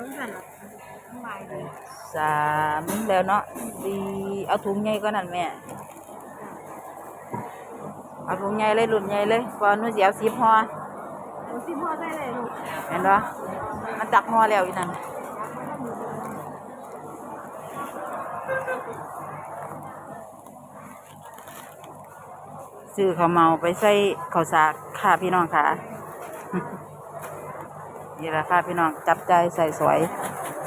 อสั่นสบายดีสามแล้วเนาะสี่เอาถุงใหญ่ก็นั่นแม่ เอาถุงใหญ่เลยหลุดใหญ่เลยพอหนู้เสียวสิบห่อหนูสิพ่อได้เลยลูกเห็นปะมันจักห่อแล้วอีนั่นซื้อข้าวเมาไปใส่ข้าวสากค่ะพี่น้องค่ะ นี่แหละค่ะพี่น้องจับใจใส่สวย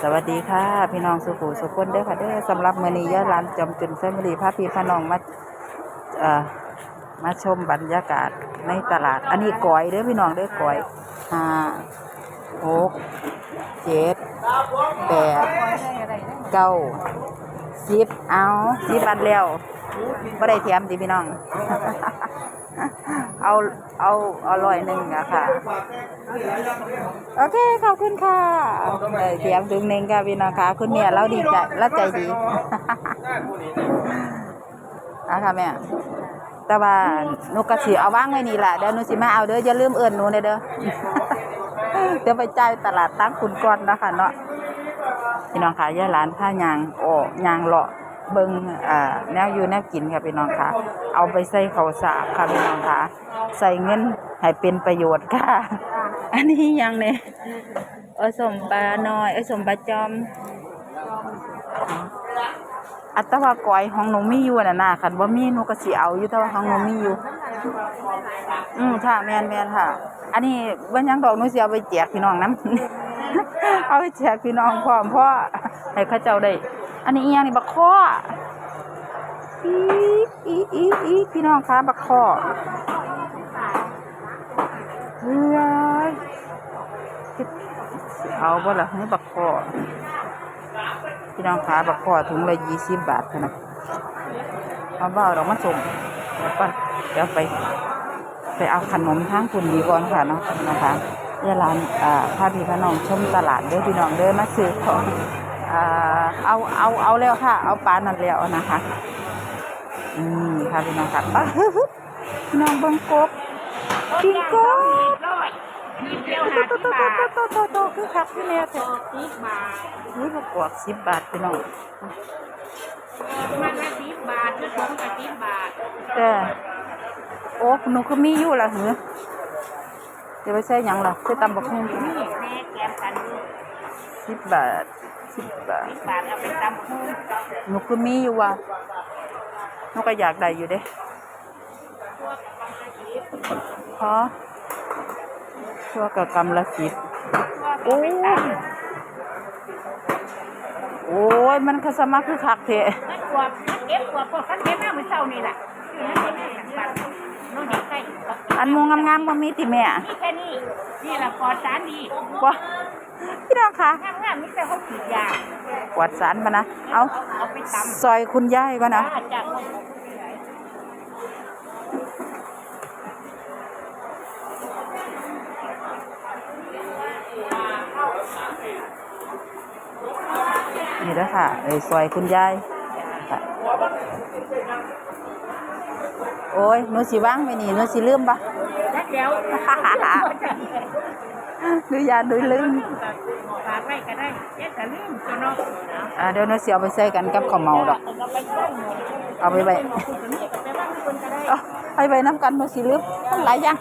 สวัสดีค่ะ พี่น้องสุขุสุขคนเด้อค่ะเด้อสำหรับมือนี้ยะร้านจอมจุนแฟมิลี่พาพี่พาน้องมาเอ่อมาชมบรรยากาศในตลาด อันนี้ก้อยเด้อพี่น้องเด้อก้อยห้าหกเจ็ดแปดเก้าสิบเอาสิบอันแล้วไม่ได้แถมดิพี่น้อง เอาเอาเอาร้อยหนึ่งอะค่ะ โอเคขอบคุณค่ะได้แถมถึงหนึ่งค่ะพี่น้องค่ะคุณเมียเราดีใจเราใจดีอะค่ะแม่แต่ว่าหนูกระสีเอาว่างไว้นี่แหละเดี๋ยวหนูสิมาเอาเด้ออย่าลืมเอื่นหนูเด้อเด้อเดี๋ยวไปจ่ายตลาดตั้งคุณก่อนนะคะเนาะพี่น้องค่ะย่าร้านผ้ายางโอ้ยางเลาะ เบิงอ่าแนวอยู่แนวกินค่ะพี่น้องค่ะ เอาไปใส่ข้าวสากค่ะพี่น้องค่ะ ใส่เงินให้เป็นประโยชน์ค่ะ อันนี้ยังเนี่ยเออสมปลาน้อยเออสมปลาจอม อัตว่าก้อยของหนูมีอยู่น่ะนะคันบ่มีหนูก็สิเอาอยู่แต่ว่าของหนูมีอยู่ อืมค่ะแม่นแม่นค่ะ อันนี้บ่หยังดอกหนูสิเอาไปแจกพี่น้องนํเอาไปแจกพี่น้องพร้อมเพราะให้เขาเจ้าได้ อันนี้อียงนี่บักข้ออีอีอีอีพี่น้องคะบักข้อเฮ้ยเอาบ่ละให้บักข้อพี่น้องคะบักข้อถุงละ20บาทเท่านั้นเอาบ่เอาดอกมาส่งเดี๋ยวก่อเดี๋ยวไป ไปเอาขนมทั้งคุณดีก่อนค่ะเนาะนะคะเยวร้านอ่าพาพี่พน้องชมตลาดเด้อพี่น้องเด้อมาซื้อของอ่า เอาเอาเอาแล้วค่ะ เอาปลานั่นแล้วนะคะ อืมค่ะพี่น้องค่ะปลาพี่น้องบิ่งกบกินกบร้อยมีเดียวโตโตโตโตโตโตคือคักพี่แม่โตเถอะสิบบาทอุ้ยบกวกสิบบาทพี่น้องมันละสิบบาทเนื้อถุงละสิบบาทแต่โอ้หนูคือมีอยู่ละเหรอเดี๋ยวไปใส่ยังล่ะคือตำบักหุ่งนี่แม่แกมกันสิบบาท สิบบาทสิบบาทเอาไปตำคู่หนูคือมีอยู่ว่ะหนูก็อยากได้อยู่เด้พอชั่วกับกำละสิบโอ้ยโอ้ย มันคือสมัครคือคักเทะมันกวาดมันเก็บกวาดพวกคันเก็บมาเมื่อเช้านี่แหละอยู่นั่นเองแม่กันบ้านน้องเด็กใกล้อันหมูงามๆบ่มีติแม่นี่แค่นี้นี่แหละปลอดสารดีว้า พี่น้องคะงามงามๆนี่แต่เขาขีดยากวาดสารมานะ เอาเอาไปตำซอยคุณยายก่อนนะอาจากนี่เด้อค่ะเอ้ยซอยคุณยายค่ะโอ้ยหนูสิว่างไปนี่หนูสิลืมปะนักเดียวหนูยานหนูลืมฝากไว้ก็ได้เจ๊ก็ลืมตัวเนาะอ่าเดี๋ยวหนูสิเอาไปใส่กันกับข้าวเมาดอกเอาไปใส่หมดเอาไปไว้ตัวนี้ก็ไปบ้านคนก็ได้เอาไปไว้น้ำกันหนูสิลืมมันหลายอย่าง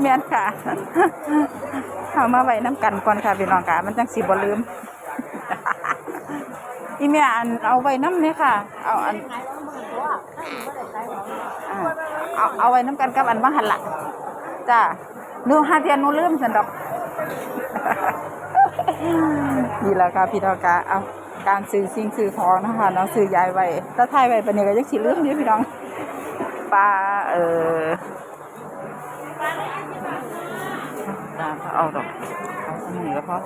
เมียนค่ะเอามาไว้น้ำกันก่อนค่ะพี่น้องค่ะมันจังสิบ่ลืมอีเมียอันเอาไว้น้ำเนี่ยค่ะ เอาอันอ่าเอาเอาไว้น้ำกันกับอันว่าหันละจ้าห นูหาเทียนนูลืมสันดอกนี่แหละค่ะพี่น้องคะเอาการซื้อสิ่งซื้อของนะคะเน้องซื้อยายไว้ถ้าทายไว้ปานนี้ก็ยังสิลืมอยู่พี่น้องปลาเออจ้าเอาดอกเอาสมุนก็พอ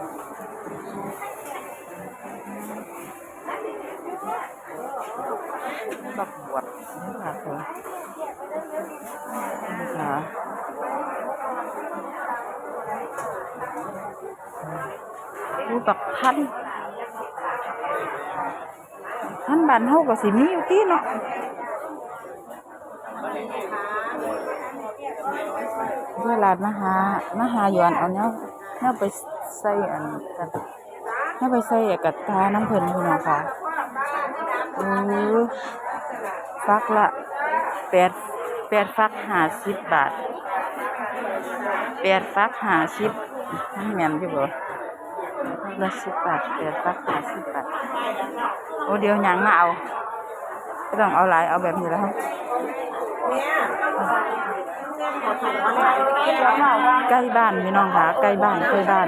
บักบวบนี่ค่ะผมค่ะ รูปักพันพันบานเฮาก็สิมีอยู่ที่เนาะเวลามาหามาหาหยวนเอาเนี้ยเนี้ยไปใส่อันกันให้ไปใส่กระตาน้ำเพิ่นพี่น้องค่ะเออฟักละแปดแปดฟักห้าสิบบาทแปดฟักห้าสิบ มันแมนอยู่บ่ละสิบบาทแปดฟักห้าสิบบาทโอ้เดี๋ยวยังมาเอาไม่ต้องเอาหลายเอาแบบนี้แล้วใกล้บ้านพี่น้องค่ะใกล้บ้านใกล้บ้าน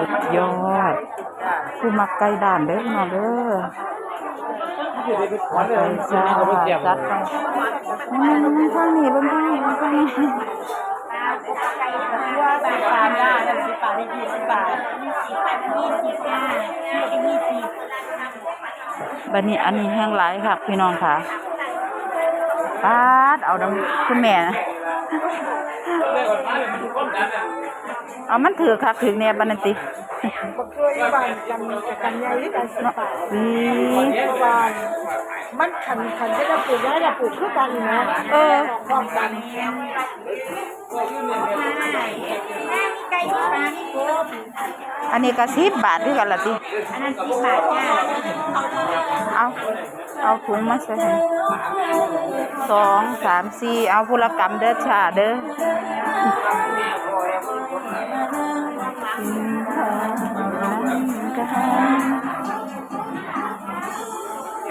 สุดยอดผู้มักใกล้บ้านเด้อน้องเด้อจัดไปจ้าจัดไปอืมข้างนี้บนข้างนี้เบิ่งข้างนี้ สิบบาทได้สิบบาทได้ยี่สิบบาทยี่สิบบาทยี่สิบจ้ายี่สิบบัดนี้อันนี้แห้งหลายค่ะพี่น้องค่ะป้าดเอาดำคุณแม่นะเอามันถือค่ะถือเนี่ยบันติ บักช่วยบ้านกันกันใหญ่ด้วยกันสิบบาทอืมบ้านมันขันขันก็จะปลูกได้จะปลูกคือกันนะเออพร้อมกันไก่ปลานี่กบอันนี้ก็สิบบาทด้วยกันละติอันนั้นสิบบาทจ้าเอา เอาถุงมาใส่ให้สองสามสี่เอาผู้ละกรรมเด้อชาเด้อ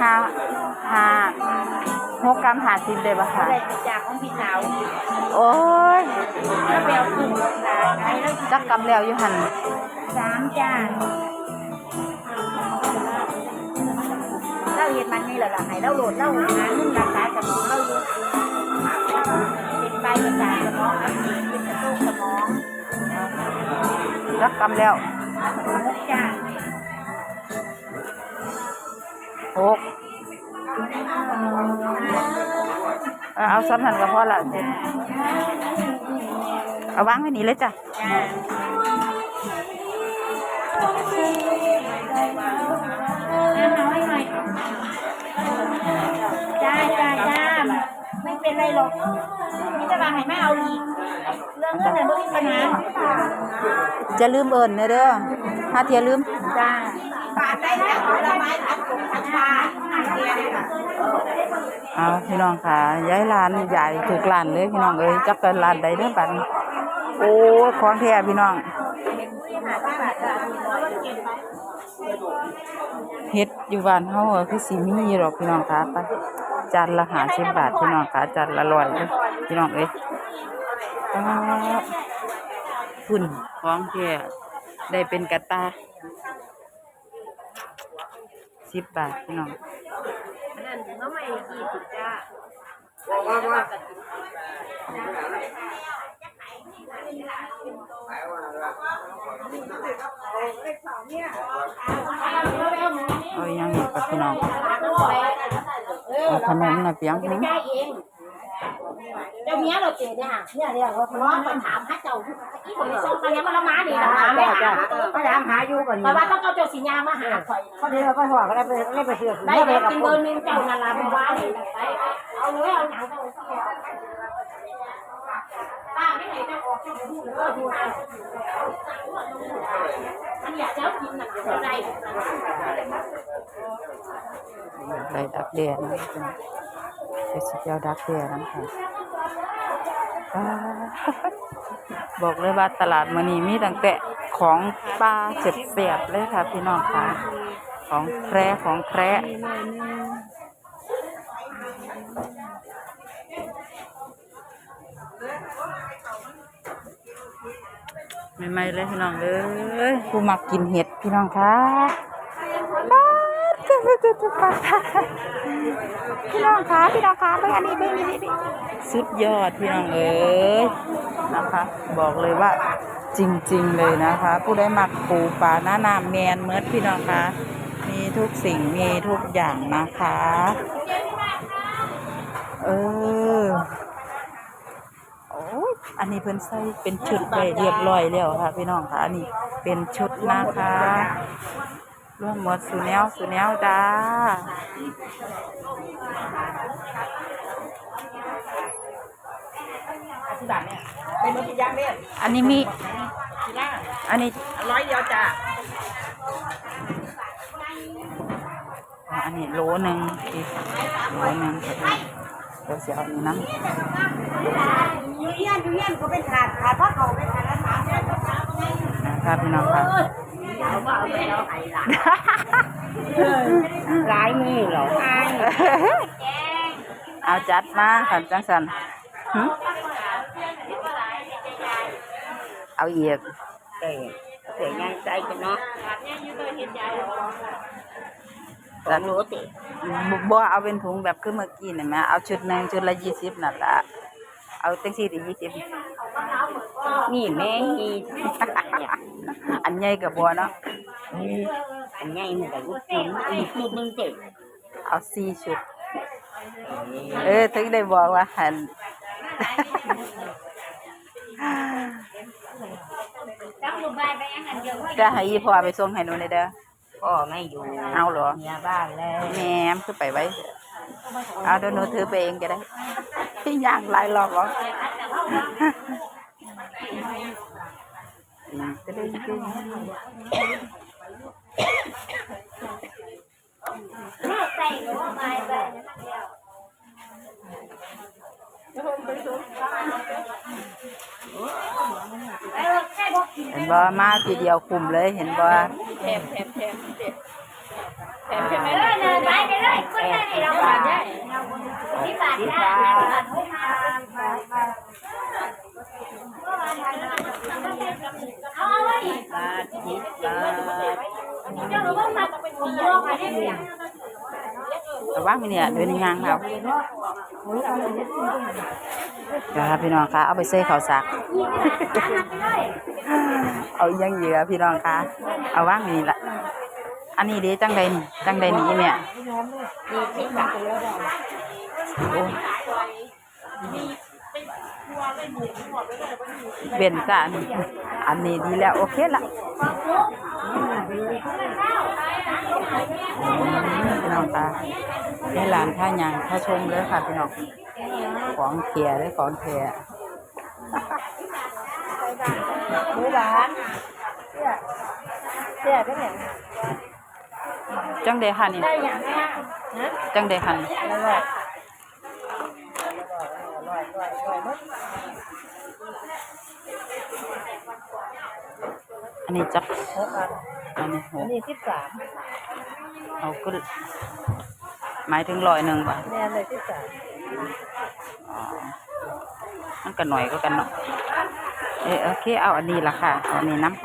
ห้าห้าหกกรัมหาสิบได้ปะคะได้จากของพี่สาว โอ้ยแล้วไปเอาขึ้นไก่แล้วจักกรัมแล้วอยู่หันสามจาน เห็นมันนี่แหละล่ะให้เราโหลดเราหาเงินรักษาสมองเราอยู่เป็นใบกระจายสมองอักเสบเป็นกระโตุ้นสมองจักกรัมแล้วหกจ้าหกเอาซ้ำหันก็พอละเจ็ดเอาวางไว้นี่เลยจ้ะ เป็นไรหรอกนี่จะมาให้แม่เอาอีก เรื่องเงินน่ะไม่มีปัญหาจะลืมเอิญเนอะเด้อถ้าเทียลืม จ้าปาดได้แล้วผลไม้อัดกงอัดปลาอัดเกลือเลยค่ะเอาพี่น้องค่ะย้ายร้านใหญ่ถูกร้านเลยพี่น้องเอ้ยจักกันร้านใดเด้อบัดนี้โอ้ยของแท้พี่น้อง เฮ็ดอยู่บ้านเฮาอะคือสิมีอยู่ดอกพี่น้องค่ะไป จานละ50บาทพี่น้องค่ะจานละร้อยเด้อพี่น้องเอ้ยพุ่นของแท้ได้เป็นกระตา10บบาทพี่น้องนั่นทำไมกี่สิบจ้าเอาอยังอีกกับพี่น้อง เอาขนมนะเปียงหึได้เองเจ้าเมียเราเจอเนี่ยเนี่ยเนี่ยเราทะเลาะกันถามหาเจ้าที่คนส่งมาเนี่ยมันละมานี่ละมาไม่หาพยายามหาอยู่ก่อนแต่ว่าต้องเอาเจ้าสิญามาหาข่อยนะพอดีเราไปหัวก็ได้ไปได้ไปเสือกได้ได้กินเบอร์นึงเจ้านาราเป็นว่านี่ไปเอาเลยเอาหนังเจ้าป้า ไม่ไหนจะออกเลยดักเจ้ากินน่ะเท่าไรได้ดักแดดนะพี่น้องไปสิเจ้าดักแดดนะคะบอกเลยว่าตลาดมื้อนี้มีตั้งแต่ของปลาเจ็บเสียบเลยค่ะพี่น้องค่ะ ของแคร์ของแคร์ ใหม่ๆเลยพี่น้องเอ้ยผู้มักกินเห็ดพี่น้องค่ะป๊าดจุ๊บจุ๊บจุ๊บป๊าพี่น้องคะพี่น้องคะเบิ่งอันนี้เบิ่งนี่นี่นี่สุดยอดพี่น้องเอ้ยนะคะ บอกเลยว่าจริง ๆ เลยนะคะ ผู้ได้มักปูปลาหน้าน้ำแมนเมิดพี่น้องคะมีทุกสิ่งมีทุกอย่างนะคะ เออ อันนี้เพิ่นใส่เป็นชุดไปเรียบร้อยแล้วค่ะ พี่น้องค่ะ อันนี้เป็นชุดนะคะรวมหมดสุแนวสุแนวจ้าที่บ้านเนี่ยเป็นมือกินย่างเนี่ยอันนี้มีอันนี้ร้อยเดียวจ้ะอ๋ออันนี้โลหนึ่งโลหนึ่งครับ เดี๋ยวเสียเอาอันนี้น้ำยูเยียนยูเยียนก็เป็นขาดขาดเพราะเขาเป็นขาดละสามเนี่ยนะครับพี่น้องครับเอาว่าเอาไปเอาไห้หลานหลายมือเหรอไอ้เอาจัดมาขันจังสันหึเอาอีกเตะเตะยังใจกันเนาะ สองโลเตะบบ่เอาเป็นถุงแบบคือเมื่อกี้นี่แหมเอาชุดหนึ่งชุดละยี่สิบนั่นละเอาจังสี่ถึงยี่สิบนี่แม่ฮีอันใหญ่กับบัวเนาะอันใหญ่มันก็ลูกชิ้นอีกลูกนึงเตะเอาสี่ชุด เออถึงได้บอกว่าหันก็ให้อีพ่อไปส่งให้หนูในเด้อ พ่อไม่อยู่เอาเหรอ เมียบ้านแล้วแหม่มคือไปไว้เถอะเอาเดี๋ยวหนูถือไปเองก็ได้ที่ย่างหลายรอบหรอกอืมจะได้กินเห็ นบ่มาทีเดียวคุมเลยเห็นบ่แถมแถมแถมเตะแถมใช่ไดินไปเลยคนไหนเราบาทได้ที่บาทได้เอาไว้บาทสิบบาทเจ้าหนูว่ามาเป็นคนโลกอะไรเนี่ยแต่ว่าเนี่ยเดินยางแล้ว เดี๋ยวครับพี่น้องคะเอาไปเซ่ข้าวสัก เอาอีหยังเหยื่อพี่น้องคะเอาว่างนี่ละอันนี้เด้จังใดนี่จังใดนี่แม่มีสิบบาทโอ้เบนจ้าอันนี้อันนี้ดีแล้ว โอเคละพี่น้องคะได้หลานท่ายางท่าชมเลยค่ะพี่น้อง ของเทียเลยของเทียหมูหวานเสียเสียก็เนี่ยจังเดค่ะนี่ได้อย่างนี้นะจังเดค่ะนี่อร่อยอร่อยอร่อยอร่อยมากอันนี้จับหกอันอันนี้หอันกนี้สิบสามเอาก็หมายถึงร้อยหนึ่งป่ะแน่เลยสิบสามอ๋อ มันก็หน่อยก็กันเนาะเออโอเค เอาอันนี้ละค่ะเอาอันนี้น้ำ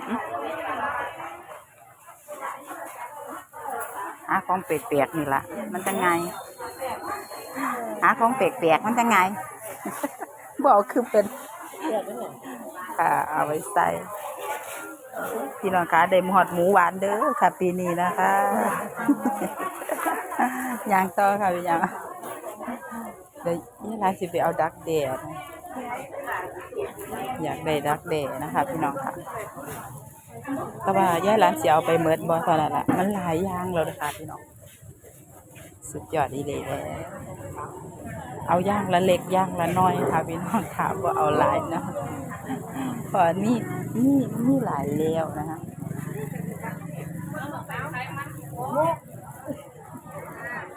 หาของเปียกๆนี่ละมันจะไง หาของเปียกๆมันจะไง บอกคือเป็นค่ะเอาไว้ใส่พี่น้องคะได้หมอดหมูหวานเด้อค่ะ ปีนี้นะคะย่างต่อค่ะพี่ยาง เดี๋ยวยี่ร้านสิไปเอาดักเดดอยากได้ดักเดดนะคะพี่น้องค่ะ แต่ว่าย่ายร้านเสียเอาไปเมิดบอเท่านั้นละมันหลายอย่างแล้วนะคะพี่น้อง สุดยอดดีเลยแหละเอาย่างละเล็กย่างละน้อยค่ะพี่น้องค่ะว่าเอาหลายนะพอนี่นี่นี่หลายแล้วนะคะ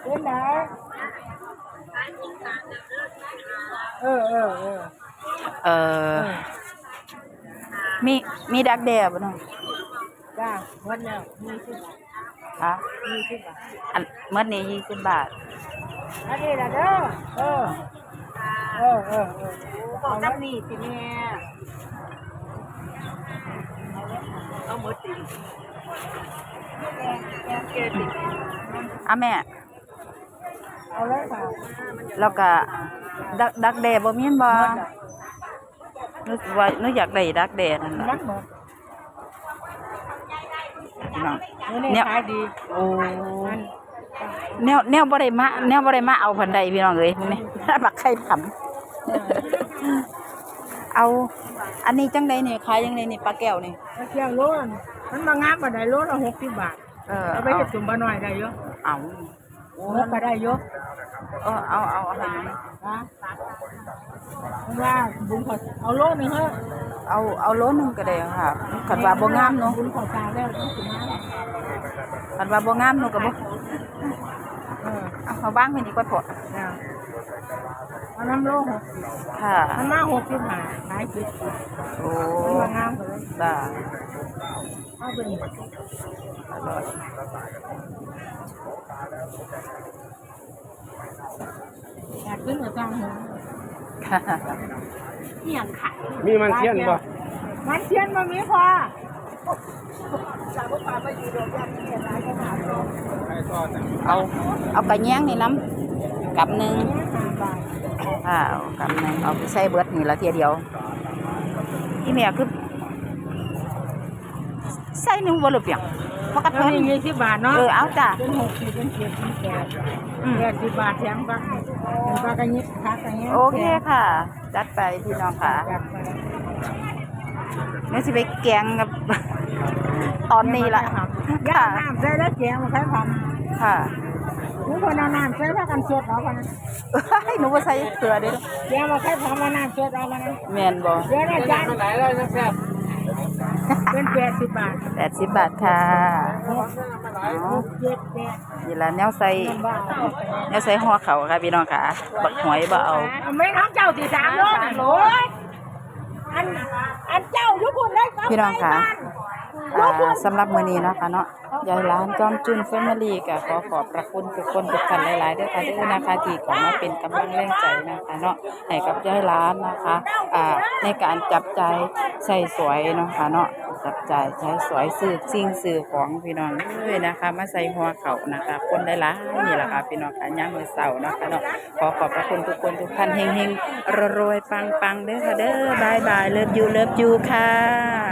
เป็นไหน เออเออเออเอ่อมีมีดักแด้บ่เนาะจ้าวันแล้วมีสิบบาทคะมีสิบบาทอันเมื่อนี้ยี่สิบบาทอันนี้ละเด้อเออเออเออเออบอกน้ำนี่สิแม่เอาหมดสิเกลือติอะแม่ เอาเลยค่ะแล้วก็ ดักดักแด้บ่มีนบ่นึกว่านึกอยากได้ดักแด้นั่นนัล่ะกหมดพี่น้องนี่นี่ขายดีโอ้แนวแนวบ่ได้มาแนวบ่ได้มาเอาพันใดพี่น้องเอ้ยพวกนี้บักไข่ผำเอา อันนี้จังใดนี่ขายจังไดนี่ปลาแก้วนี่แล้วเที่ยวโลนมันมางามมาได้โลละหกสิบบาทเออเอาไปเอาเห็ดจุ่มบะหน่อยได้เยอะเอาหกก็ได้เยอะ เออเอาเอาเอาให้หนู นะมันว่าบุญขอเอาโลนึงเถอะเเอาเอาโลนึงก็ได้ค่ะคันว่าบ่งามเนาะบุญขอตาแล้วต้องสิมาคันว่าบ่งามเนาะก็บ่เออเอาเอาบ้างไปนี่ก่อนพอจ้ะเอาน้ำโลหกสิบค่ะมันมาหกสิบห้าขายสิบสิบโอ้มันงามเลยจ้าเอาไปนี่อร่อยอยากขึ้นกับจ้างหงค่ะ เที่ยงขายมีมันเทียนบ่มันเทียนบ่มีพอเอาเอากระแยงนี่น้ำกับหนึ่งห้าบาทค่ะเอากับหนึ่งเอาไปใส่เบิดนี่ละเทียเดียวที่แม่คือใส่หนึ่งบ่หรือเปล่า เพราะกระแล้วเทินนี่ยี่สิบบาทเนาะ เออเอาจ้ะเป็นหกสิบเป็นเจ็ดเป็นแปดอืมแปดสิบบาทแถมบักเป็นปลากระยิบคักกระยิบโอเคค่ะ จัดไปพี่น้องค่ะจัดไปแม่สิไปแกงกับตอนนี้ละย่าค่ะน้ำใส่แล้วแกงมาใช้พันค่ะทุกคนเอาน้ำใส่พักกันสดเอากันนะให้หนูว่าใส่เกลือเด้อแกงมาใช้พันมาน้ำสดเอากันนะแม่นบ่เดี๋ยวนะจ๊ะ เป็นแปดสิบบาทแปดสิบบาทค่ะหกเจ็ดแปดนี่ละแนวใส่บาทแนวใส่ห่อเขาค่ะพี่น้องค่ะ บักหอยบ่เอาไม่น้องเจ้าตีสามโลนะโหยอันอันเจ้ายุคุณได้พี่น้องค่ะอ่าสำหรับมื้อนี้เนาะค่ะเนาะยายร้านจอมจุนแฟมิลี่ก็ขอขอบพระคุณทุกคนทุกท่านหลายๆด้วยค่ะด้วยนะคะที่เข้ามาเป็นกำลังแรงใจนะคะเนาะให้กับยายร้านนะคะอ่าในการจับใจายใส่สวยเนาะค่ะเนาะ จับจ่ายใช้สวยซื้อสิ่งซื้อของพี่น้องเลยนะคะ มาใส่หัวเขานะคะ คนได้ละนี่แหละค่ะพี่น้องค่ะย่ามมื้อเสาร์เนาะค่ะเนาะขอขอบพระคุณทุกคนทุกท่านเฮงๆรวยๆปังๆเด้อค่ะเด้อบายบายเลิฟยูเลิฟยูค่ะ